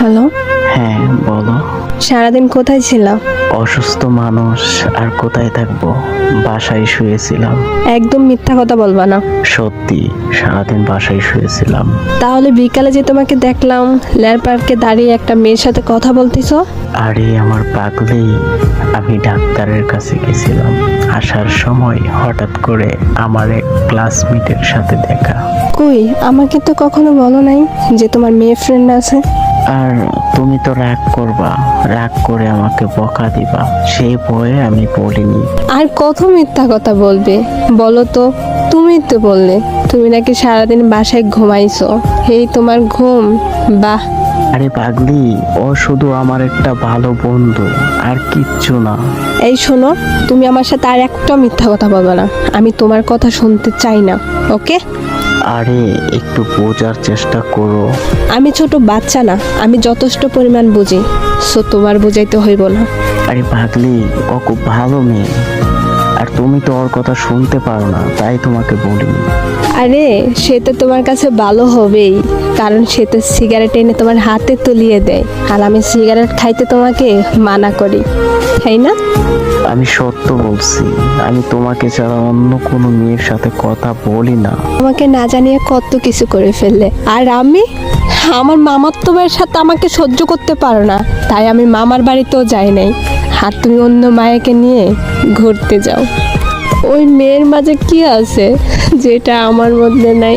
Hello? হ্যাঁ বলো। সারাদিন কোথায় ছিলাম অসুস্থ মানুষ আর কোথায় থাকব? বাসায় শুয়েছিলাম। একদম মিথ্যা কথা বলবা না। সত্যি সারাদিন বাসায় শুয়েছিলাম। তাহলে বিকালে যে তোমাকে দেখলাম লেয়ার পার্কে দাঁড়িয়ে একটা মেয়ের সাথে কথা বলতেছো? আরে আমার পাগলি আমি ডাক্তারের কাছে গেছিলাম। আসার সময় হঠাৎ করে আমার এক ক্লাসমেটের সাথে দেখা। কই আমাকে তো কখনো বলো নাই যে তোমার মেয়ে ফ্রেন্ড আছে। আর তুমি তো রাগ করবা, রাগ করে আমাকে বকা দিবা। সেই ভয়ে আমি বলিনি। আর কত মিথ্যা কথা বলবে? বলো তো তুমি তো বললে। তুমি নাকি সারাদিন বাসায় ঘুমাইছো? এই তোমার ঘুম। বাহ। আরে পাগলি ও শুধু আমার একটা ভালো বন্ধু আর কিচ্ছু না। এই শোনো তুমি আমার সাথে আর একটা মিথ্যা কথা বলবে না। আমি তোমার কথা শুনতে চাই না ওকে? আরে একটু বোঝার চেষ্টা করো। আমি ছোট বাচ্চা না আমি যথেষ্ট পরিমাণ বুঝি সো তোমার বুঝাইতে হইব না। আরে পাগলি ও খুব ভালো মেয়ে। আর তুমি তো ওর কথা শুনতে পারো না তাই তোমাকে বলিনি। আরে সে তো তোমার কাছে ভালো হবেই কারণ সে তো সিগারেট এনে তোমার হাতে তুলিয়ে দেয় আর আমি সিগারেট খাইতে তোমাকে মানা করি তাই না? আমি সত্য বলছি আমি তোমাকে ছাড়া অন্য কোনো মেয়ের সাথে কথা বলি না। আমাকে না জানিয়ে কত কিছু করে ফেললে। আর আমি? আমার মামাতো ভাইয়ের সাথে আমাকে সহ্য করতে পারো না তাই আমি মামার বাড়িতেও যাই নাই। আর তুমি অন্য মায়াকে নিয়ে ঘুরতে যাও। ওই মেয়ের মাঝে কি আছে যেটা আমার মধ্যে নাই?